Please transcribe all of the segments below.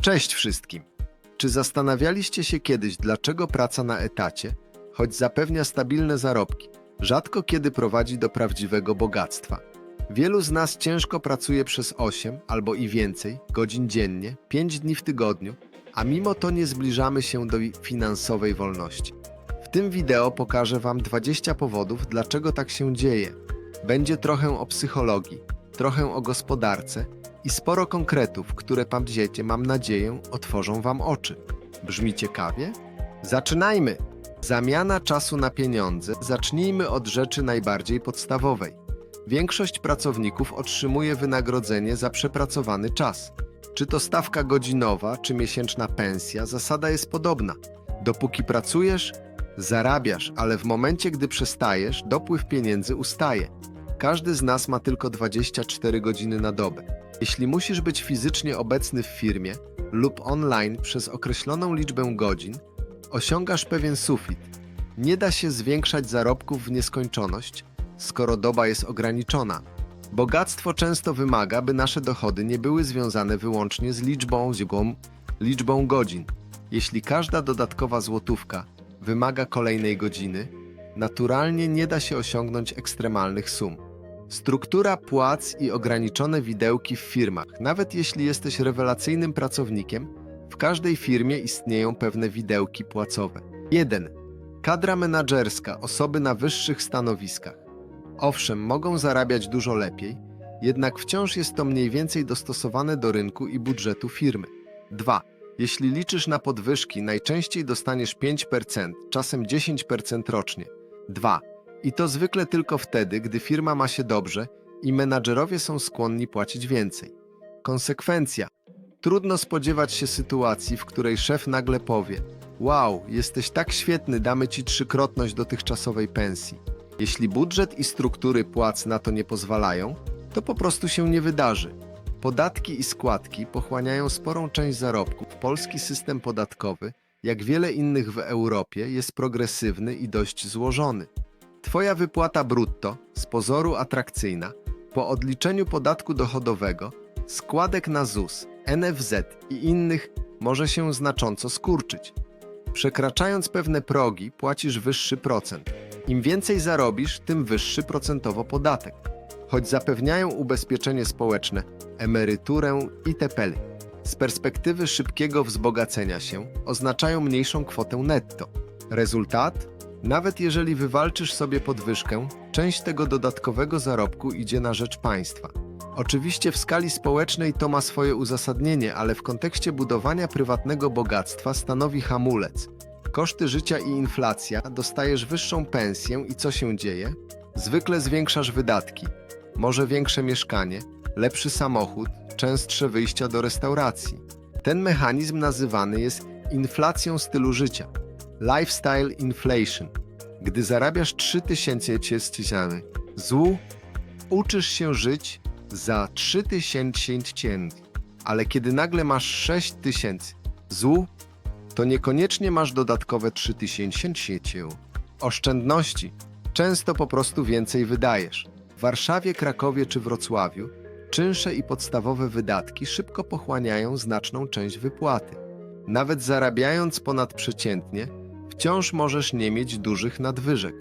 Cześć wszystkim! Czy zastanawialiście się kiedyś, dlaczego praca na etacie, choć zapewnia stabilne zarobki, rzadko kiedy prowadzi do prawdziwego bogactwa? Wielu z nas ciężko pracuje przez 8 albo i więcej godzin dziennie, 5 dni w tygodniu, a mimo to nie zbliżamy się do finansowej wolności. W tym wideo pokażę Wam 20 powodów, dlaczego tak się dzieje. Będzie trochę o psychologii, trochę o gospodarce i sporo konkretów, które pamięcie, mam nadzieję, otworzą Wam oczy. Brzmi ciekawie? Zaczynajmy! Zamiana czasu na pieniądze. Zacznijmy od rzeczy najbardziej podstawowej. Większość pracowników otrzymuje wynagrodzenie za przepracowany czas. Czy to stawka godzinowa, czy miesięczna pensja, zasada jest podobna. Dopóki pracujesz, zarabiasz, ale w momencie, gdy przestajesz, dopływ pieniędzy ustaje. Każdy z nas ma tylko 24 godziny na dobę. Jeśli musisz być fizycznie obecny w firmie lub online przez określoną liczbę godzin, osiągasz pewien sufit. Nie da się zwiększać zarobków w nieskończoność, skoro doba jest ograniczona. Bogactwo często wymaga, by nasze dochody nie były związane wyłącznie z liczbą, ziugą, liczbą godzin. Jeśli każda dodatkowa złotówka wymaga kolejnej godziny, naturalnie nie da się osiągnąć ekstremalnych sum. Struktura płac i ograniczone widełki w firmach. Nawet jeśli jesteś rewelacyjnym pracownikiem, w każdej firmie istnieją pewne widełki płacowe. 1. Kadra menadżerska, osoby na wyższych stanowiskach. Owszem, mogą zarabiać dużo lepiej, jednak wciąż jest to mniej więcej dostosowane do rynku i budżetu firmy. 2. Jeśli liczysz na podwyżki, najczęściej dostaniesz 5%, czasem 10% rocznie. 2. I to zwykle tylko wtedy, gdy firma ma się dobrze i menadżerowie są skłonni płacić więcej. Konsekwencja. Trudno spodziewać się sytuacji, w której szef nagle powie: Wow, jesteś tak świetny, damy ci trzykrotność dotychczasowej pensji. Jeśli budżet i struktury płac na to nie pozwalają, to po prostu się nie wydarzy. Podatki i składki pochłaniają sporą część zarobków. Polski system podatkowy, jak wiele innych w Europie, jest progresywny i dość złożony. Twoja wypłata brutto, z pozoru atrakcyjna, po odliczeniu podatku dochodowego, składek na ZUS, NFZ i innych może się znacząco skurczyć. Przekraczając pewne progi, płacisz wyższy procent. Im więcej zarobisz, tym wyższy procentowo podatek. Choć zapewniają ubezpieczenie społeczne, emeryturę itp. Z perspektywy szybkiego wzbogacenia się oznaczają mniejszą kwotę netto. Rezultat? Nawet jeżeli wywalczysz sobie podwyżkę, część tego dodatkowego zarobku idzie na rzecz państwa. Oczywiście w skali społecznej to ma swoje uzasadnienie, ale w kontekście budowania prywatnego bogactwa stanowi hamulec. Koszty życia i inflacja, dostajesz wyższą pensję i co się dzieje? Zwykle zwiększasz wydatki. Może większe mieszkanie, lepszy samochód, częstsze wyjścia do restauracji. Ten mechanizm nazywany jest inflacją stylu życia. Lifestyle inflation. Gdy zarabiasz 3000 ciężary złu, uczysz się żyć za 3000 ale kiedy nagle masz 6000 złu, to niekoniecznie masz dodatkowe 3000 Oszczędności. Często po prostu więcej wydajesz. W Warszawie, Krakowie czy Wrocławiu czynsze i podstawowe wydatki szybko pochłaniają znaczną część wypłaty. Nawet zarabiając ponadprzeciętnie, wciąż możesz nie mieć dużych nadwyżek.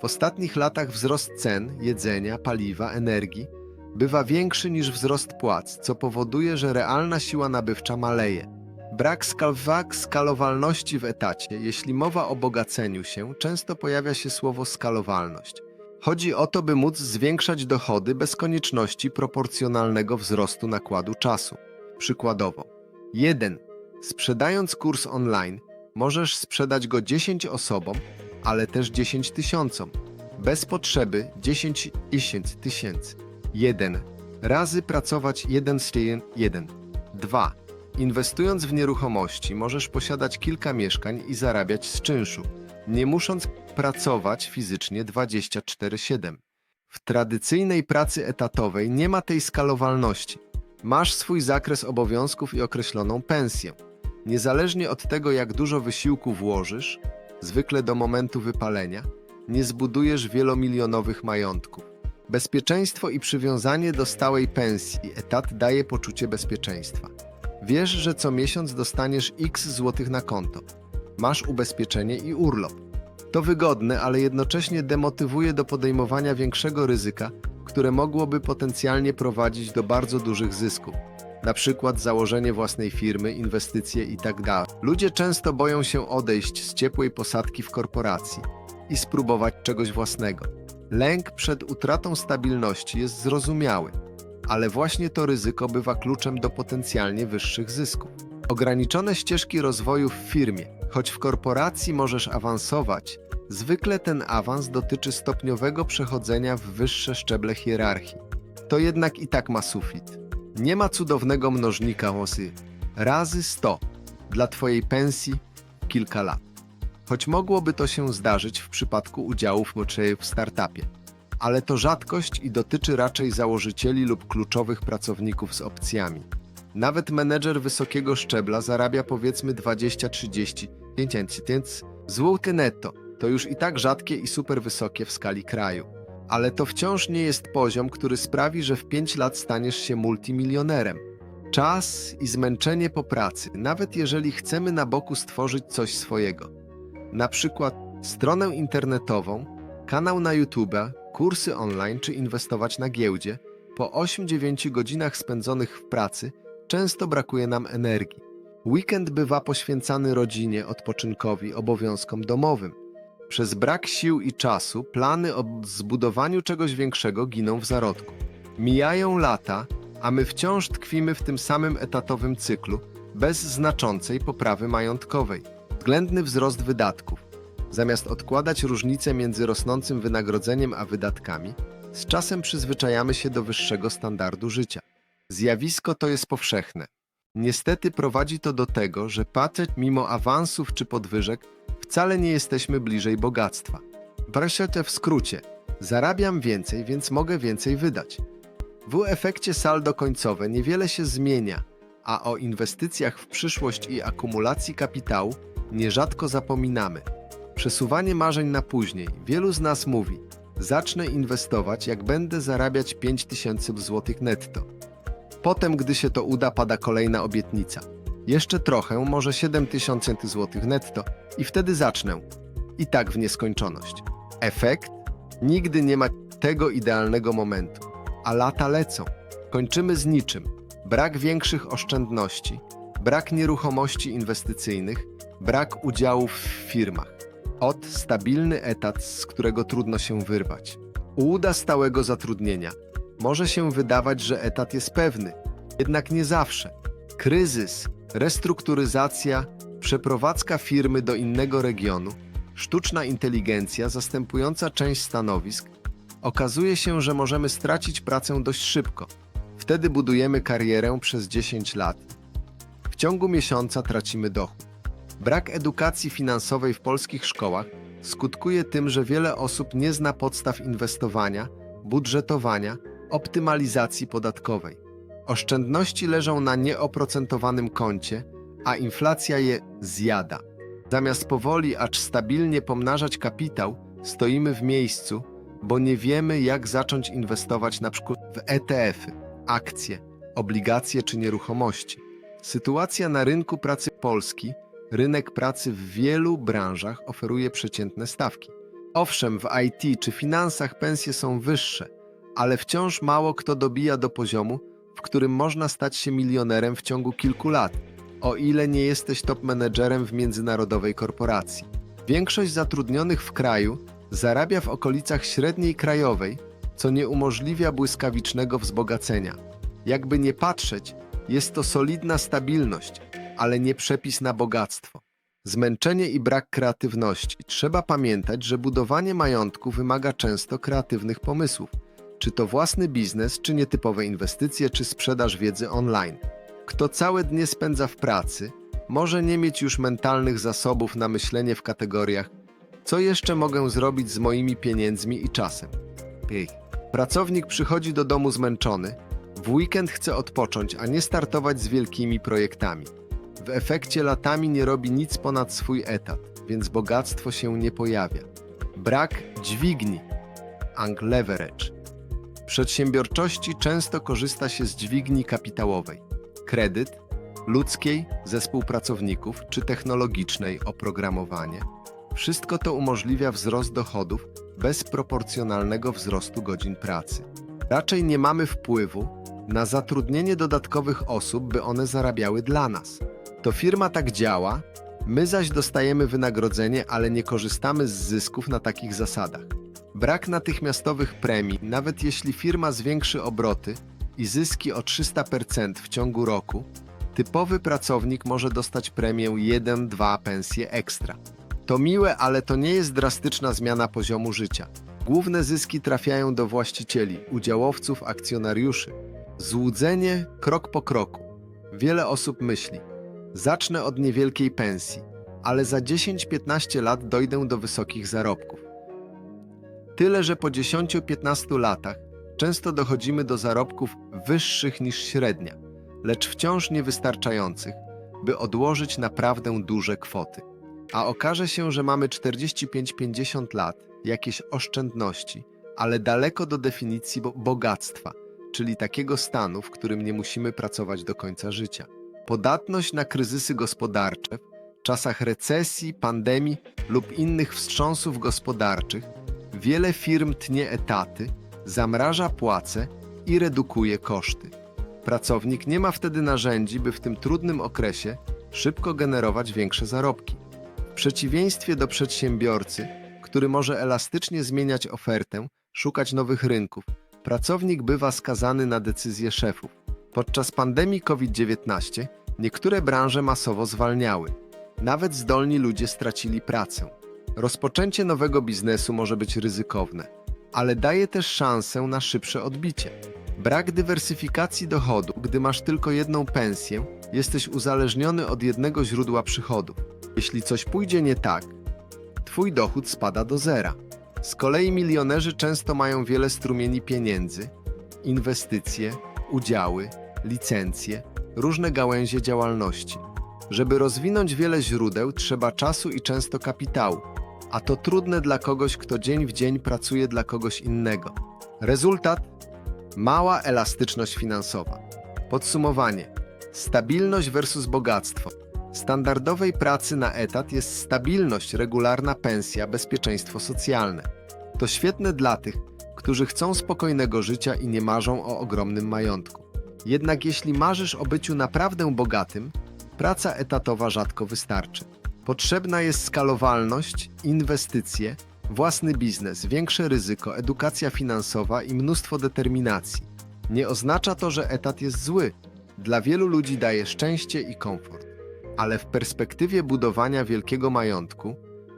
W ostatnich latach wzrost cen jedzenia, paliwa, energii bywa większy niż wzrost płac, co powoduje, że realna siła nabywcza maleje. Brak skalwak skalowalności w etacie, jeśli mowa o bogaceniu się, często pojawia się słowo skalowalność. Chodzi o to, by móc zwiększać dochody bez konieczności proporcjonalnego wzrostu nakładu czasu. Przykładowo, 1. Sprzedając kurs online, możesz sprzedać go 10 osobom, ale też 10 tysiącom. Bez potrzeby 10 tysięcy. 1. Razy pracować 1 z 1. 2. Inwestując w nieruchomości, możesz posiadać kilka mieszkań i zarabiać z czynszu, nie musząc pracować fizycznie 24/7. W tradycyjnej pracy etatowej nie ma tej skalowalności. Masz swój zakres obowiązków i określoną pensję. Niezależnie od tego, jak dużo wysiłku włożysz, zwykle do momentu wypalenia, nie zbudujesz wielomilionowych majątków. Bezpieczeństwo i przywiązanie do stałej pensji etat daje poczucie bezpieczeństwa. Wiesz, że co miesiąc dostaniesz x złotych na konto. Masz ubezpieczenie i urlop. To wygodne, ale jednocześnie demotywuje do podejmowania większego ryzyka, które mogłoby potencjalnie prowadzić do bardzo dużych zysków. Na przykład założenie własnej firmy, inwestycje itd. Ludzie często boją się odejść z ciepłej posadki w korporacji i spróbować czegoś własnego. Lęk przed utratą stabilności jest zrozumiały, ale właśnie to ryzyko bywa kluczem do potencjalnie wyższych zysków. Ograniczone ścieżki rozwoju w firmie, choć w korporacji możesz awansować, zwykle ten awans dotyczy stopniowego przechodzenia w wyższe szczeble hierarchii. To jednak i tak ma sufit. Nie ma cudownego mnożnika łosy. Razy 100 dla Twojej pensji kilka lat. Choć mogłoby to się zdarzyć w przypadku udziałów moczej w startupie. Ale to rzadkość i dotyczy raczej założycieli lub kluczowych pracowników z opcjami. Nawet menedżer wysokiego szczebla zarabia powiedzmy 20-30 tysięcy złotych netto. To już i tak rzadkie i super wysokie w skali kraju. Ale to wciąż nie jest poziom, który sprawi, że w 5 lat staniesz się multimilionerem. Czas i zmęczenie po pracy, nawet jeżeli chcemy na boku stworzyć coś swojego. Na przykład stronę internetową, kanał na YouTube, kursy online czy inwestować na giełdzie, po 8-9 godzinach spędzonych w pracy często brakuje nam energii. Weekend bywa poświęcany rodzinie, odpoczynkowi, obowiązkom domowym. Przez brak sił i czasu plany o zbudowaniu czegoś większego giną w zarodku. Mijają lata, a my wciąż tkwimy w tym samym etatowym cyklu, bez znaczącej poprawy majątkowej. Względny wzrost wydatków. Zamiast odkładać różnicę między rosnącym wynagrodzeniem a wydatkami, z czasem przyzwyczajamy się do wyższego standardu życia. Zjawisko to jest powszechne. Niestety prowadzi to do tego, że patrzeć mimo awansów czy podwyżek wcale nie jesteśmy bliżej bogactwa. Proszę w skrócie. Zarabiam więcej, więc mogę więcej wydać. W efekcie saldo końcowe niewiele się zmienia, a o inwestycjach w przyszłość i akumulacji kapitału nierzadko zapominamy. Przesuwanie marzeń na później. Wielu z nas mówi: Zacznę inwestować, jak będę zarabiać 5000 zł netto. Potem, gdy się to uda, pada kolejna obietnica. Jeszcze trochę, może 7000 zł netto i wtedy zacznę. I tak w nieskończoność. Efekt? Nigdy nie ma tego idealnego momentu, a lata lecą. Kończymy z niczym. Brak większych oszczędności, brak nieruchomości inwestycyjnych, brak udziałów w firmach. Od stabilny etat, z którego trudno się wyrwać. Ułuda stałego zatrudnienia. Może się wydawać, że etat jest pewny, jednak nie zawsze. Kryzys, restrukturyzacja, przeprowadzka firmy do innego regionu, sztuczna inteligencja zastępująca część stanowisk, okazuje się, że możemy stracić pracę dość szybko. Wtedy budujemy karierę przez 10 lat. W ciągu miesiąca tracimy dochód. Brak edukacji finansowej w polskich szkołach skutkuje tym, że wiele osób nie zna podstaw inwestowania, budżetowania, optymalizacji podatkowej. Oszczędności leżą na nieoprocentowanym koncie, a inflacja je zjada. Zamiast powoli, acz stabilnie pomnażać kapitał, stoimy w miejscu, bo nie wiemy, jak zacząć inwestować przykład w ETF-y, akcje, obligacje czy nieruchomości. Sytuacja na rynku pracy Polski, rynek pracy w wielu branżach oferuje przeciętne stawki. Owszem, w IT czy finansach pensje są wyższe, ale wciąż mało kto dobija do poziomu, w którym można stać się milionerem w ciągu kilku lat, o ile nie jesteś top menedżerem w międzynarodowej korporacji. Większość zatrudnionych w kraju zarabia w okolicach średniej krajowej, co nie umożliwia błyskawicznego wzbogacenia. Jakby nie patrzeć, jest to solidna stabilność, ale nie przepis na bogactwo. Zmęczenie i brak kreatywności. Trzeba pamiętać, że budowanie majątku wymaga często kreatywnych pomysłów. Czy to własny biznes, czy nietypowe inwestycje, czy sprzedaż wiedzy online. Kto całe dnie spędza w pracy, może nie mieć już mentalnych zasobów na myślenie w kategoriach co jeszcze mogę zrobić z moimi pieniędzmi i czasem. Ej. Pracownik przychodzi do domu zmęczony, w weekend chce odpocząć, a nie startować z wielkimi projektami. W efekcie latami nie robi nic ponad swój etat, więc bogactwo się nie pojawia. Brak dźwigni. Ang leverage. Przedsiębiorczości często korzysta się z dźwigni kapitałowej. Kredyt ludzkiej, zespół pracowników czy technologicznej, oprogramowanie. Wszystko to umożliwia wzrost dochodów bez proporcjonalnego wzrostu godzin pracy. Raczej nie mamy wpływu na zatrudnienie dodatkowych osób, by one zarabiały dla nas. To firma tak działa, my zaś dostajemy wynagrodzenie, ale nie korzystamy z zysków na takich zasadach. Brak natychmiastowych premii, nawet jeśli firma zwiększy obroty i zyski o 300% w ciągu roku, typowy pracownik może dostać premię 1-2 pensje ekstra. To miłe, ale to nie jest drastyczna zmiana poziomu życia. Główne zyski trafiają do właścicieli, udziałowców, akcjonariuszy. Złudzenie krok po kroku. Wiele osób myśli: zacznę od niewielkiej pensji, ale za 10-15 lat dojdę do wysokich zarobków. Tyle, że po 10-15 latach często dochodzimy do zarobków wyższych niż średnia, lecz wciąż niewystarczających, by odłożyć naprawdę duże kwoty. A okaże się, że mamy 45-50 lat, jakieś oszczędności, ale daleko do definicji bo- bogactwa, czyli takiego stanu, w którym nie musimy pracować do końca życia. Podatność na kryzysy gospodarcze w czasach recesji, pandemii lub innych wstrząsów gospodarczych wiele firm tnie etaty, zamraża płace i redukuje koszty. Pracownik nie ma wtedy narzędzi, by w tym trudnym okresie szybko generować większe zarobki. W przeciwieństwie do przedsiębiorcy, który może elastycznie zmieniać ofertę, szukać nowych rynków, pracownik bywa skazany na decyzje szefów. Podczas pandemii COVID-19 niektóre branże masowo zwalniały. Nawet zdolni ludzie stracili pracę. Rozpoczęcie nowego biznesu może być ryzykowne, ale daje też szansę na szybsze odbicie. Brak dywersyfikacji dochodu, gdy masz tylko jedną pensję, jesteś uzależniony od jednego źródła przychodów. Jeśli coś pójdzie nie tak, twój dochód spada do zera. Z kolei milionerzy często mają wiele strumieni pieniędzy, inwestycje, udziały, licencje, różne gałęzie działalności. Żeby rozwinąć wiele źródeł, trzeba czasu i często kapitału, a to trudne dla kogoś, kto dzień w dzień pracuje dla kogoś innego. Rezultat? Mała elastyczność finansowa. Podsumowanie: stabilność versus bogactwo. Standardowej pracy na etat jest stabilność, regularna pensja, bezpieczeństwo socjalne. To świetne dla tych, którzy chcą spokojnego życia i nie marzą o ogromnym majątku. Jednak jeśli marzysz o byciu naprawdę bogatym, praca etatowa rzadko wystarczy. Potrzebna jest skalowalność, inwestycje, własny biznes, większe ryzyko, edukacja finansowa i mnóstwo determinacji. Nie oznacza to, że etat jest zły. Dla wielu ludzi daje szczęście i komfort. Ale w perspektywie budowania wielkiego majątku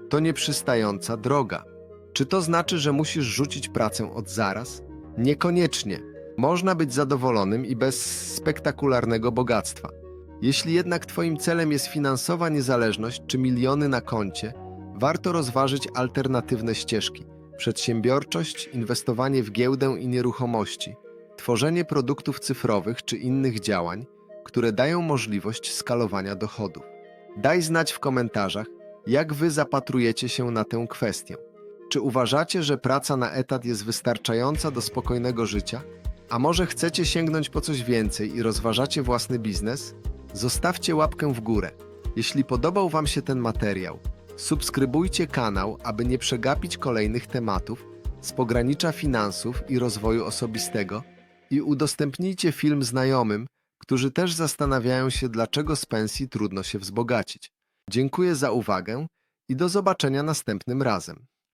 to nieprzystająca droga. Czy to znaczy, że musisz rzucić pracę od zaraz? Niekoniecznie. Można być zadowolonym i bez spektakularnego bogactwa. Jeśli jednak Twoim celem jest finansowa niezależność czy miliony na koncie, warto rozważyć alternatywne ścieżki: przedsiębiorczość, inwestowanie w giełdę i nieruchomości, tworzenie produktów cyfrowych czy innych działań, które dają możliwość skalowania dochodów. Daj znać w komentarzach, jak Wy zapatrujecie się na tę kwestię. Czy uważacie, że praca na etat jest wystarczająca do spokojnego życia? A może chcecie sięgnąć po coś więcej i rozważacie własny biznes? Zostawcie łapkę w górę. Jeśli podobał Wam się ten materiał, subskrybujcie kanał, aby nie przegapić kolejnych tematów z pogranicza finansów i rozwoju osobistego i udostępnijcie film znajomym, którzy też zastanawiają się, dlaczego z pensji trudno się wzbogacić. Dziękuję za uwagę i do zobaczenia następnym razem.